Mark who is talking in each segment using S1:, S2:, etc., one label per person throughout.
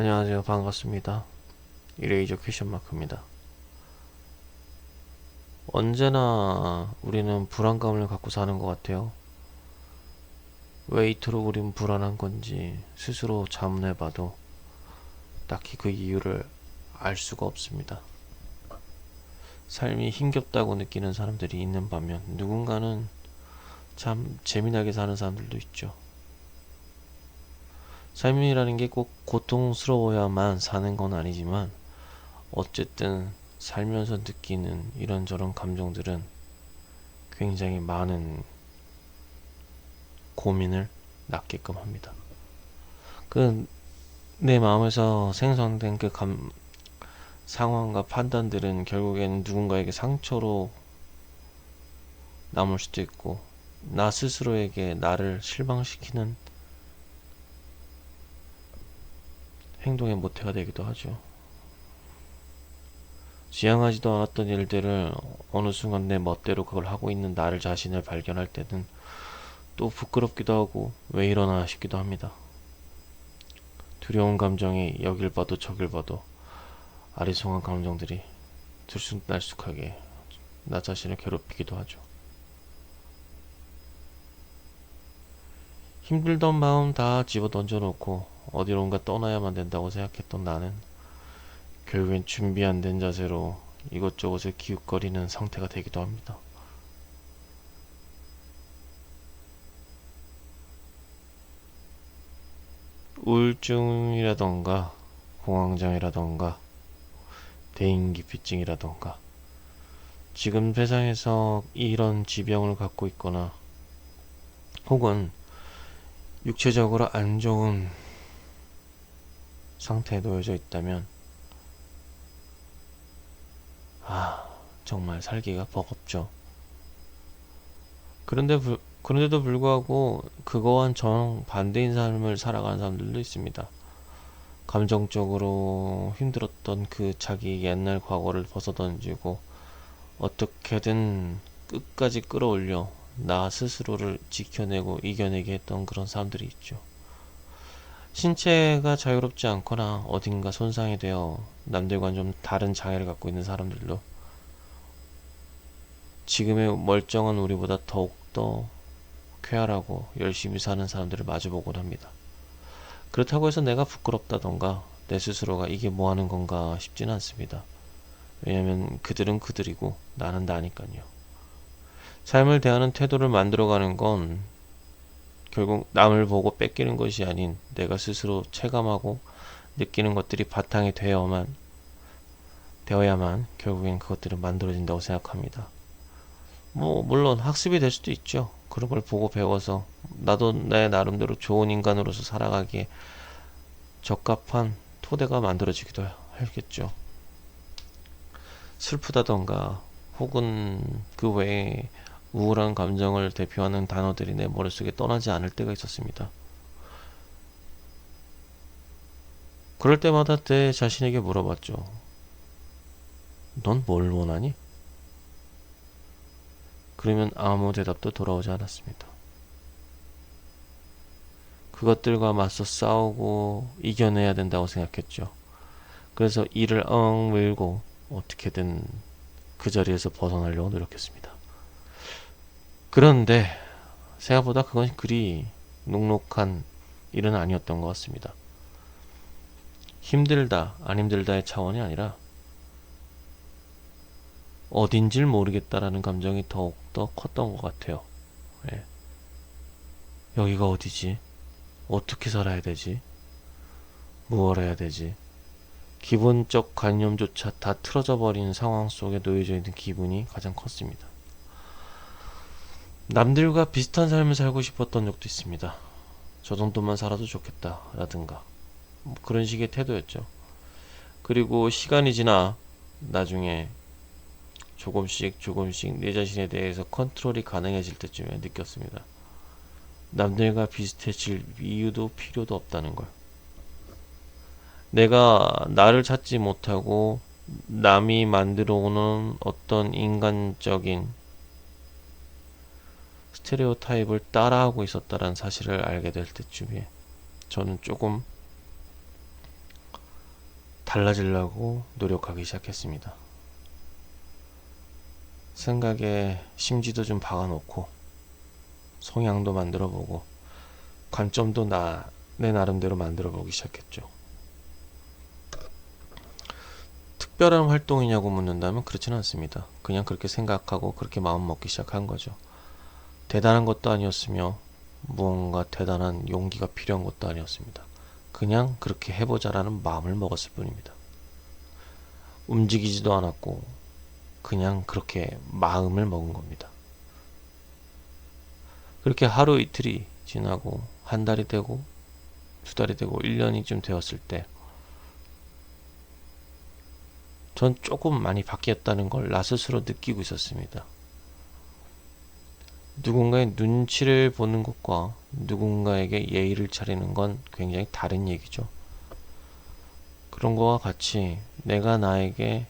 S1: 안녕하세요. 반갑습니다. 이레이저 퀘션 마크입니다. 언제나 우리는 불안감을 갖고 사는 것 같아요. 왜 이토록 우린 불안한 건지 스스로 자문해봐도 딱히 그 이유를 알 수가 없습니다. 삶이 힘겹다고 느끼는 사람들이 있는 반면 누군가는 참 재미나게 사는 사람들도 있죠. 삶이라는 게 꼭 고통스러워야만 사는 건 아니지만 어쨌든 살면서 느끼는 이런저런 감정들은 굉장히 많은 고민을 낳게끔 합니다. 그 내 마음에서 생성된 그 감, 상황과 판단들은 결국에는 누군가에게 상처로 남을 수도 있고 나 스스로에게 나를 실망시키는 행동의 모태가 되기도 하죠. 지향하지도 않았던 일들을 어느 순간 내 멋대로 그걸 하고 있는 나를 자신을 발견할 때는 또 부끄럽기도 하고 왜 이러나 싶기도 합니다. 두려운 감정이 여길 봐도 저길 봐도 아리송한 감정들이 들쑥날쑥하게 나 자신을 괴롭히기도 하죠. 힘들던 마음 다 집어 던져놓고 어디론가 떠나야만 된다고 생각했던 나는 결국엔 준비 안 된 자세로 이것저것을 기웃거리는 상태가 되기도 합니다. 우울증이라던가 공황장애라던가 대인기피증이라던가 지금 세상에서 이런 지병을 갖고 있거나 혹은 육체적으로 안 좋은 상태에 놓여져 있다면 아 정말 살기가 버겁죠. 그런데 불, 그런데도 불구하고 그거와는 정반대인 삶을 살아가는 사람들도 있습니다. 감정적으로 힘들었던 그 자기 옛날 과거를 벗어던지고 어떻게든 끝까지 끌어올려 나 스스로를 지켜내고 이겨내게 했던 그런 사람들이 있죠. 신체가 자유롭지 않거나 어딘가 손상이 되어 남들과는 좀 다른 장애를 갖고 있는 사람들도 지금의 멀쩡한 우리보다 더욱더 쾌활하고 열심히 사는 사람들을 마주보곤 합니다. 그렇다고 해서 내가 부끄럽다던가 내 스스로가 이게 뭐 하는 건가 싶지는 않습니다. 왜냐면 그들은 그들이고 나는 나니까요. 삶을 대하는 태도를 만들어가는 건 결국 남을 보고 뺏기는 것이 아닌 내가 스스로 체감하고 느끼는 것들이 바탕이 되어야만 되어야만 결국엔 그것들은 만들어진다고 생각합니다. 뭐 물론 학습이 될 수도 있죠. 그런 걸 보고 배워서 나도 내 나름대로 좋은 인간으로서 살아가기에 적합한 토대가 만들어지기도 하겠죠. 슬프다던가 혹은 그 외에 우울한 감정을 대표하는 단어들이 내 머릿속에 떠나지 않을 때가 있었습니다. 그럴 때마다 내 자신에게 물어봤죠. 넌 뭘 원하니? 그러면 아무 대답도 돌아오지 않았습니다. 그것들과 맞서 싸우고 이겨내야 된다고 생각했죠. 그래서 이를 엉 물고 어떻게든 그 자리에서 벗어나려고 노력했습니다. 그런데 생각보다 그건 그리 녹록한 일은 아니었던 것 같습니다. 힘들다, 안 힘들다의 차원이 아니라 어딘질 모르겠다라는 감정이 더욱더 컸던 것 같아요. 예. 여기가 어디지? 어떻게 살아야 되지? 무엇 해야 되지? 기본적 관념조차 다 틀어져 버린 상황 속에 놓여져 있는 기분이 가장 컸습니다. 남들과 비슷한 삶을 살고 싶었던 적도 있습니다. 저 정도만 살아도 좋겠다, 라든가. 뭐 그런 식의 태도였죠. 그리고 시간이 지나 나중에 조금씩 조금씩 내 자신에 대해서 컨트롤이 가능해질 때쯤에 느꼈습니다. 남들과 비슷해질 이유도 필요도 없다는 걸. 내가 나를 찾지 못하고 남이 만들어 오는 어떤 인간적인 스테레오 타입을 따라하고 있었다는 사실을 알게 될 때쯤에 저는 조금 달라지려고 노력하기 시작했습니다. 생각에 심지도 좀 박아놓고 성향도 만들어보고 관점도 나, 내 나름대로 만들어보기 시작했죠. 특별한 활동이냐고 묻는다면 그렇지는 않습니다. 그냥 그렇게 생각하고 그렇게 마음 먹기 시작한 거죠. 대단한 것도 아니었으며 무언가 대단한 용기가 필요한 것도 아니었습니다. 그냥 그렇게 해보자라는 마음을 먹었을 뿐입니다. 움직이지도 않았고 그냥 그렇게 마음을 먹은 겁니다. 그렇게 하루 이틀이 지나고 한 달이 되고 두 달이 되고 1년이 좀 되었을 때 전 조금 많이 바뀌었다는 걸 나 스스로 느끼고 있었습니다. 누군가의 눈치를 보는 것과 누군가에게 예의를 차리는 건 굉장히 다른 얘기죠. 그런 거와 같이 내가 나에게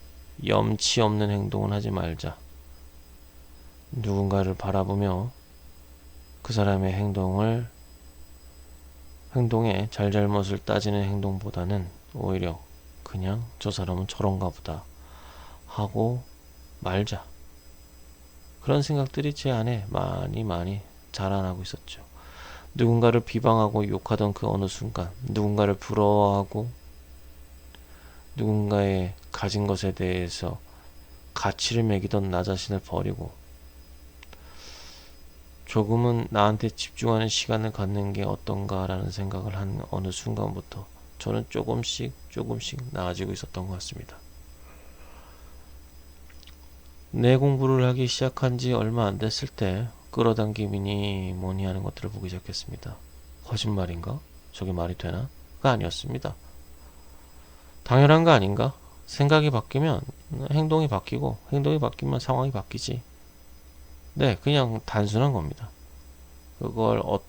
S1: 염치 없는 행동을 하지 말자. 누군가를 바라보며 그 사람의 행동을 행동에 잘잘못을 따지는 행동보다는 오히려 그냥 저 사람은 저런가 보다 하고 말자. 그런 생각들이 제 안에 많이 많이 자라나고 있었죠. 누군가를 비방하고 욕하던 그 어느 순간, 누군가를 부러워하고 누군가의 가진 것에 대해서 가치를 매기던 나 자신을 버리고 조금은 나한테 집중하는 시간을 갖는 게 어떤가라는 생각을 한 어느 순간부터 저는 조금씩 조금씩 나아지고 있었던 것 같습니다. 내 공부를 하기 시작한 지 얼마 안 됐을 때 끌어당김이니 뭐니 하는 것들을 보기 시작했습니다. 거짓말인가? 저게 말이 되나? 가 아니었습니다. 당연한 거 아닌가? 생각이 바뀌면 행동이 바뀌고 행동이 바뀌면 상황이 바뀌지. 네, 그냥 단순한 겁니다. 그걸 어,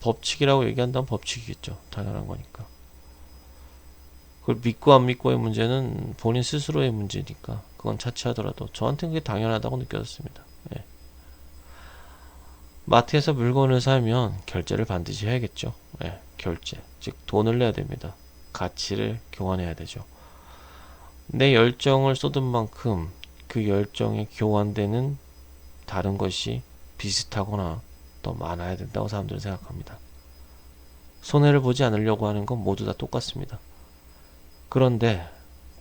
S1: 법칙이라고 얘기한다면 법칙이겠죠. 당연한 거니까. 그걸 믿고 안 믿고의 문제는 본인 스스로의 문제니까 그건 차치하더라도 저한테는 그게 당연하다고 느껴졌습니다. 예. 마트에서 물건을 사면 결제를 반드시 해야겠죠. 예, 결제. 즉 돈을 내야 됩니다. 가치를 교환해야 되죠. 내 열정을 쏟은 만큼 그 열정에 교환되는 다른 것이 비슷하거나 더 많아야 된다고 사람들은 생각합니다. 손해를 보지 않으려고 하는 건 모두 다 똑같습니다. 그런데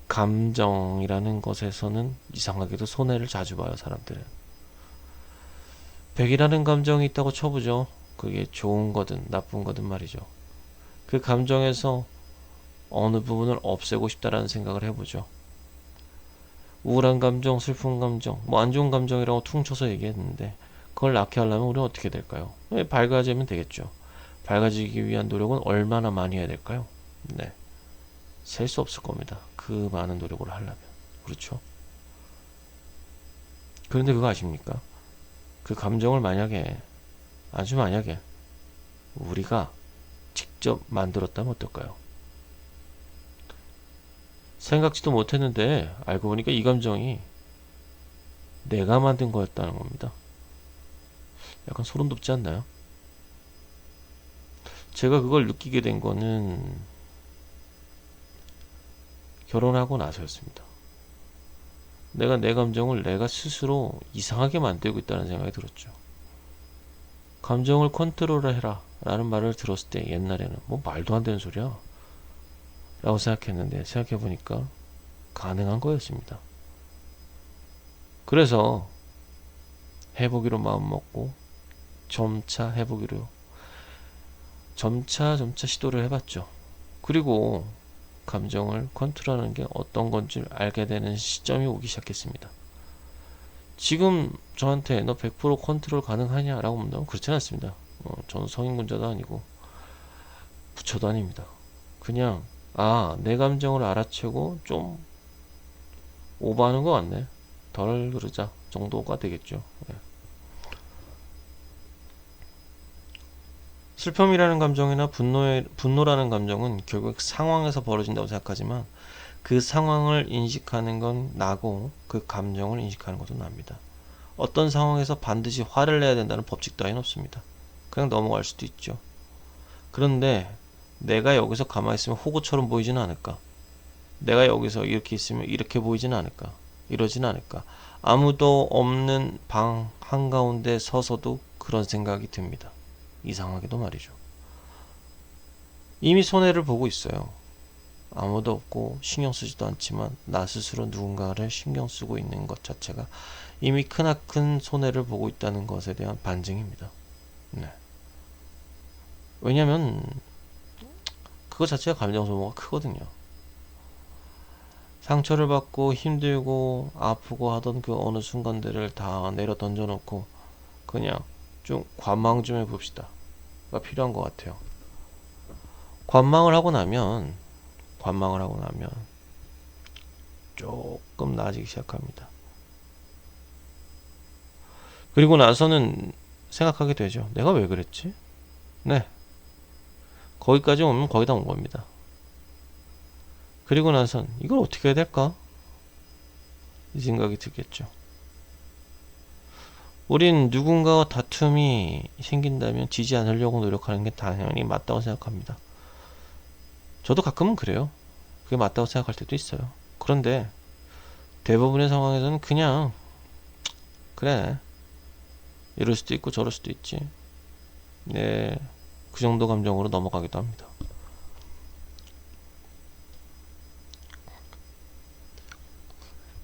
S1: 감정이라는 것에서는 이상하게도 손해를 자주 봐요, 사람들은. 백이라는 감정이 있다고 쳐보죠. 그게 좋은 거든 나쁜 거든 말이죠. 그 감정에서 어느 부분을 없애고 싶다라는 생각을 해보죠. 우울한 감정, 슬픈 감정, 뭐 안 좋은 감정이라고 퉁쳐서 얘기했는데 그걸 낳게 하려면 우리는 어떻게 될까요? 네, 밝아지면 되겠죠. 밝아지기 위한 노력은 얼마나 많이 해야 될까요? 네. 셀 수 없을 겁니다. 그 많은 노력을 하려면. 그렇죠? 그런데 그거 아십니까? 그 감정을 만약에, 아주 만약에, 우리가 직접 만들었다면 어떨까요? 생각지도 못했는데, 알고 보니까 이 감정이 내가 만든 거였다는 겁니다. 약간 소름 돋지 않나요? 제가 그걸 느끼게 된 거는 결혼하고 나서였습니다. 내가 내 감정을 내가 스스로 이상하게 만들고 있다는 생각이 들었죠. 감정을 컨트롤해라 라는 말을 들었을 때 옛날에는 뭐 말도 안 되는 소리야 라고 생각했는데 생각해보니까 가능한 거였습니다. 그래서 해보기로 마음먹고 점차 해보기로 점차 점차 시도를 해봤죠. 그리고 감정을 컨트롤하는 게 어떤 건지 알게 되는 시점이 오기 시작했습니다. 지금 저한테 너 100% 컨트롤 가능하냐? 라고 묻는다면 그렇지 않습니다. 어, 저는 성인군자도 아니고 부처도 아닙니다. 그냥 아, 내 감정을 알아채고 좀 오버하는 것 같네. 덜 그러자 정도가 되겠죠. 네. 슬픔이라는 감정이나 분노의, 분노라는 감정은 결국 상황에서 벌어진다고 생각하지만 그 상황을 인식하는 건 나고 그 감정을 인식하는 것도 납니다. 어떤 상황에서 반드시 화를 내야 된다는 법칙 따위는 없습니다. 그냥 넘어갈 수도 있죠. 그런데 내가 여기서 가만히 있으면 호구처럼 보이지는 않을까? 내가 여기서 이렇게 있으면 이렇게 보이진 않을까? 이러진 않을까? 아무도 없는 방 한가운데 서서도 그런 생각이 듭니다. 이상하게도 말이죠. 이미 손해를 보고 있어요. 아무도 없고 신경 쓰지도 않지만 나 스스로 누군가를 신경 쓰고 있는 것 자체가 이미 크나큰 손해를 보고 있다는 것에 대한 반증입니다. 네. 왜냐면 그거 자체가 감정 소모가 크거든요. 상처를 받고 힘들고 아프고 하던 그 어느 순간들을 다 내려 던져놓고 그냥 좀 관망 좀 해봅시다. 가 필요한 것 같아요. 관망을 하고 나면 관망을 하고 나면 조금 나아지기 시작합니다. 그리고 나서는 생각하게 되죠. 내가 왜 그랬지? 네. 거기까지 오면 거의 다온 겁니다. 그리고 나선 이걸 어떻게 해야 될까? 이 생각이 들겠죠. 우린 누군가와 다툼이 생긴다면 지지 않으려고 노력하는 게 당연히 맞다고 생각합니다. 저도 가끔은 그래요. 그게 맞다고 생각할 때도 있어요. 그런데 대부분의 상황에서는 그냥 그래 이럴 수도 있고 저럴 수도 있지. 네, 그 정도 감정으로 넘어가기도 합니다.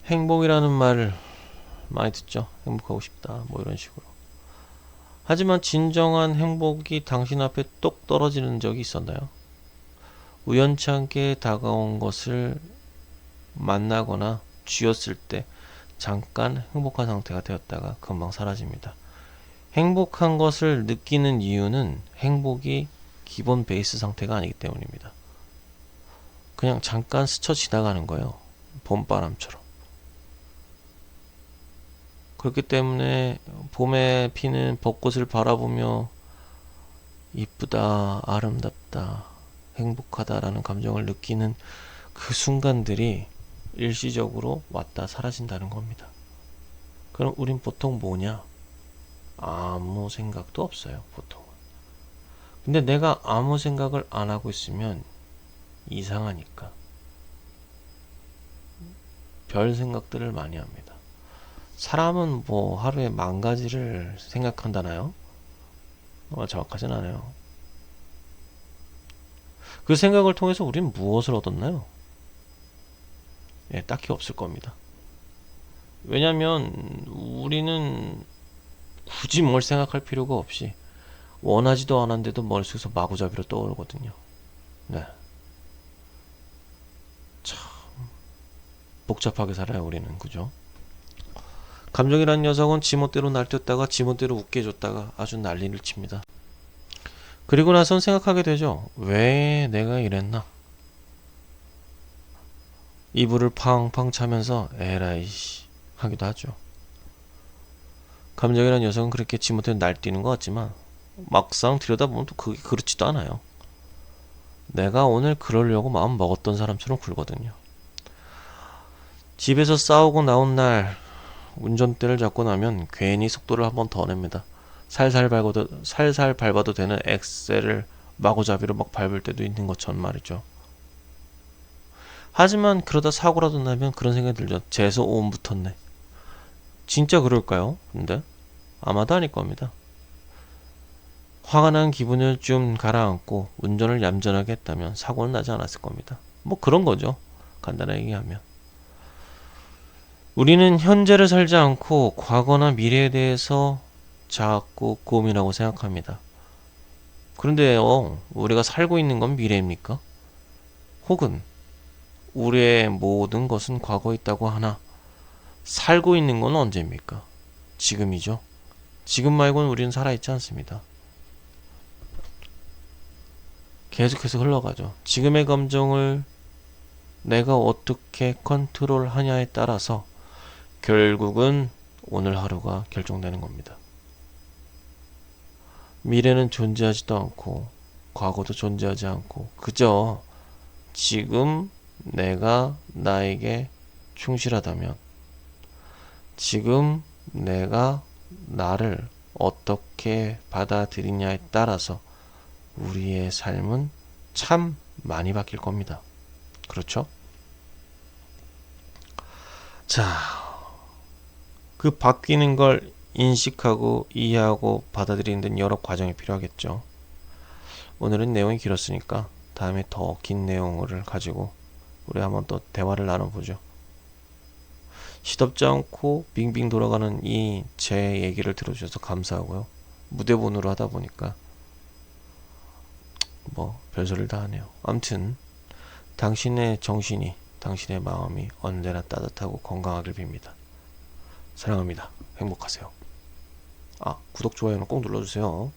S1: 행복이라는 말을 많이 듣죠. 행복하고 싶다. 뭐 이런 식으로. 하지만 진정한 행복이 당신 앞에 똑 떨어지는 적이 있었나요? 우연찮게 다가온 것을 만나거나 쥐었을 때 잠깐 행복한 상태가 되었다가 금방 사라집니다. 행복한 것을 느끼는 이유는 행복이 기본 베이스 상태가 아니기 때문입니다. 그냥 잠깐 스쳐 지나가는 거예요. 봄바람처럼. 그렇기 때문에 봄에 피는 벚꽃을 바라보며 이쁘다, 아름답다, 행복하다라는 감정을 느끼는 그 순간들이 일시적으로 왔다 사라진다는 겁니다. 그럼 우린 보통 뭐냐? 아무 생각도 없어요, 보통은. 근데 내가 아무 생각을 안 하고 있으면 이상하니까. 별 생각들을 많이 합니다. 사람은 뭐 하루에 만 가지를 생각한다나요? 어, 정확하진 않아요. 그 생각을 통해서 우리는 무엇을 얻었나요? 예, 딱히 없을 겁니다. 왜냐면 우리는 굳이 뭘 생각할 필요가 없이 원하지도 않았는데도 머릿속에서 마구잡이로 떠오르거든요. 네. 참 복잡하게 살아요 우리는 그죠? 감정이란 녀석은 지멋대로 날뛰었다가 지멋대로 웃게 해줬다가 아주 난리를 칩니다. 그리고 나선 생각하게 되죠. 왜 내가 이랬나? 이불을 팡팡 차면서 에라이씨 하기도 하죠. 감정이란 녀석은 그렇게 지못해 날뛰는 것 같지만 막상 들여다보면 또 그게 그렇지도 않아요. 내가 오늘 그러려고 마음 먹었던 사람처럼 굴거든요. 집에서 싸우고 나온 날 운전대를 잡고 나면 괜히 속도를 한번 더 냅니다. 살살 밟아도 살살 밟아도 되는 엑셀을 마구잡이로 막 밟을 때도 있는 것처럼 말이죠. 하지만 그러다 사고라도 나면 그런 생각이 들죠. 재수 오음 붙었네. 진짜 그럴까요? 근데 아마도 아닐 겁니다. 화가 난 기분을 좀 가라앉고 운전을 얌전하게 했다면 사고는 나지 않았을 겁니다. 뭐 그런 거죠. 간단하게 얘기하면. 우리는 현재를 살지 않고 과거나 미래에 대해서 자꾸 고민하고 생각합니다. 그런데요, 우리가 살고 있는 건 미래입니까? 혹은 우리의 모든 것은 과거에 있다고 하나 살고 있는 건 언제입니까? 지금이죠. 지금 말고는 우리는 살아있지 않습니다. 계속해서 흘러가죠. 지금의 감정을 내가 어떻게 컨트롤 하냐에 따라서 결국은 오늘 하루가 결정되는 겁니다. 미래는 존재하지도 않고 과거도 존재하지 않고 그저 지금 내가 나에게 충실하다면 지금 내가 나를 어떻게 받아들이냐에 따라서 우리의 삶은 참 많이 바뀔 겁니다. 그렇죠? 자, 그 바뀌는 걸 인식하고 이해하고 받아들이는 데는 여러 과정이 필요하겠죠. 오늘은 내용이 길었으니까 다음에 더 긴 내용을 가지고 우리 한번 또 대화를 나눠보죠. 시덥지 않고 빙빙 돌아가는 이 제 얘기를 들어주셔서 감사하고요. 무대본으로 하다 보니까 뭐 별소리를 다 하네요. 암튼 당신의 정신이 당신의 마음이 언제나 따뜻하고 건강하길 빕니다. 사랑합니다. 행복하세요. 아, 구독, 좋아요는 꼭 눌러주세요.